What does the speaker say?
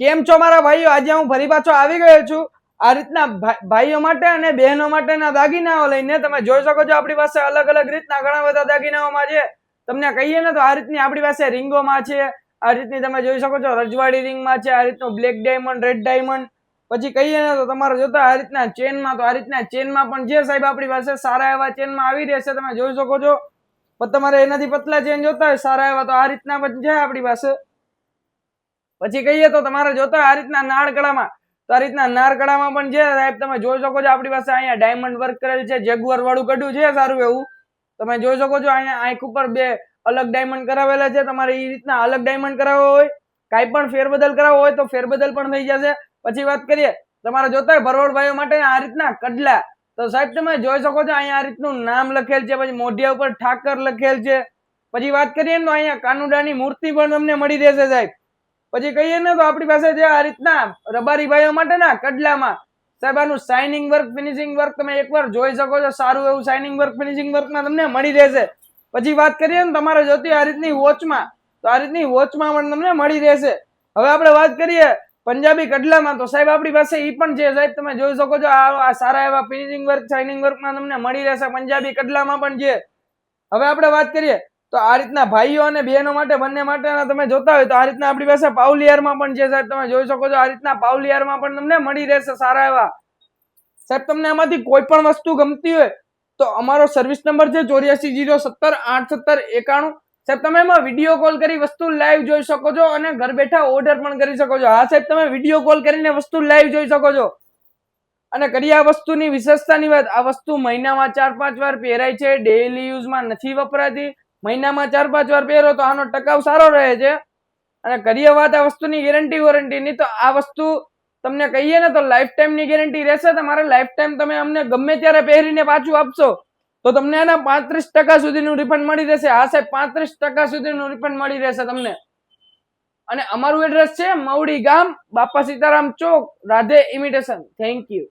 કેમ છો મારા ભાઈઓ? આજે હું ફરી પાછો આવી ગયો છું. આ રીતના ભાઈઓ માટે અને બહેનો માટેના દાગીનાઓ લઈને તમે જોઈ શકો છો આપણી પાસે અલગ અલગ રીતના ઘણા બધા દાગીનાઓમાં છે. તમને કહીએ ને તો આ રીતની આપણી પાસે રિંગોમાં છે. આ રીતની તમે જોઈ શકો છો રજવાડી રિંગમાં છે, આ રીતનું બ્લેક ડાયમંડ, રેડ ડાયમંડ. પછી કહીએ ને તો તમારે જોતા આ રીતના ચેનમાં તો આ રીતના ચેનમાં પણ છે સાહેબ આપણી પાસે સારા એવા ચેનમાં આવી રહેશે તમે જોઈ શકો છો. પણ તમારે એનાથી પતલા ચેન જોતા હોય સારા એવા તો આ રીતના પણ છે આપણી પાસે. પછી કહીએ તો તમારે જોતા આ રીતના નાળકડામાં તો આ રીતના નારકડામાં પણ છે, સાહેબ, તમે જોઈ શકો છો આપણી પાસે અહીંયા ડાયમંડ વર્ક કરેલ છે જેગુઆર વાળું કડ્યું છે, સારું એવું. તમે જોઈ શકો છો અહીંયા આંખ ઉપર બે અલગ ડાયમંડ કરાવેલા છે, તમારે એ રીતના અલગ ડાયમંડ કરાવવો હોય, કાંઈ પણ ફેરબદલ કરાવવો હોય તો ફેરબદલ પણ થઈ જશે. પછી વાત કરીએ, તમારે જોતા હોય ભરવાડભાઈઓ માટે આ રીતના કડલા. તો સાહેબ, તમે જોઈ શકો છો અહીંયા આ રીતનું નામ લખેલ છે, પછી મોઢિયા ઉપર ઠાકર લખેલ છે. પછી વાત કરીએ તો અહીંયા કાનુડાની મૂર્તિ પણ તમને મળી રહેશે, સાહેબ. પછી કહીએ ને તો આપણી પાસે જે આ રીતના રબારી ભાઈઓ માટે ના કડલામાં, સાહેબ, આનું શાઇનિંગ વર્ક ફિનિશિંગ વર્ક તમે એકવાર જોઈ શકો છો, સારું એવું શાઇનિંગ વર્ક ફિનિશિંગ વર્કમાં તમને મળી રહેશે. પછી વાત કરીએ ને તમારે જોતી આ રીતની વોચમાં, તો આ રીતની વોચમાં પણ તમને મળી રહેશે. હવે આપણે વાત કરીએ પંજાબી કડલામાં, તો સાહેબ, આપણી પાસે એ પણ છે, સાહેબ, તમે જોઈ શકો છો, આ આ સારા એવા ફિનિશિંગ વર્ક શાઇનિંગ વર્કમાં તમને મળી રહેશે, પંજાબી કડલામાં પણ છે. હવે આપણે વાત કરીએ તો આ રીતના ભાઈઓ અને બહેનો માટે બંને માટેના તમે જોતા હોય તો આ રીતના આપણી પાસે પાવલિયારમાં પણ છે સાહેબ, તમે જોઈ શકો છો આ રીતના પાવલિયારમાં પણ તમને મળી રહેશે સારા એવા. સાહેબ, તમને આમાંથી કોઈ પણ વસ્તુ ગમતી હોય તો અમારો સર્વિસ નંબર છે ચોર્યાસી જીરો સત્તર આઠ સત્તર એકાણું. સાહેબ, તમે એમાં વીડિયો કોલ કરી વસ્તુ લાઈવ જોઈ શકો છો અને ઘર બેઠા ઓર્ડર પણ કરી શકો છો. હા સાહેબ, તમે વીડિયો કોલ કરીને વસ્તુ લાઈવ જોઈ શકો છો. અને કરી આ વસ્તુની વિશેષતાની વાત. આ વસ્તુ મહિનામાં ચાર પાંચ વાર પહેરાય છે ડેઈલી યુઝમાં નથી વપરાતી. મહિનામાં ચાર પાંચ વાર પહેરો તો આનો ટકાવ સારો રહે છે. અને કરીએ વાત આ વસ્તુની ગેરંટી વોરંટીની તો આ વસ્તુ તમને કહીએ ને તો લાઈફ ટાઈમની ગેરંટી રહેશે. તમારે લાઈફ ટાઈમ તમે અમને ગમે ત્યારે પહેરીને પાછું આપશો, તો તમને એના પાંત્રીસ ટકા સુધીનું રિફંડ મળી રહેશે. હા સાહેબ, પાંત્રીસ ટકા સુધીનું રિફંડ મળી રહેશે તમને. અને અમારું એડ્રેસ છે મવડી ગામ, Bapa Sitaram Chowk, Radhe imitation thank you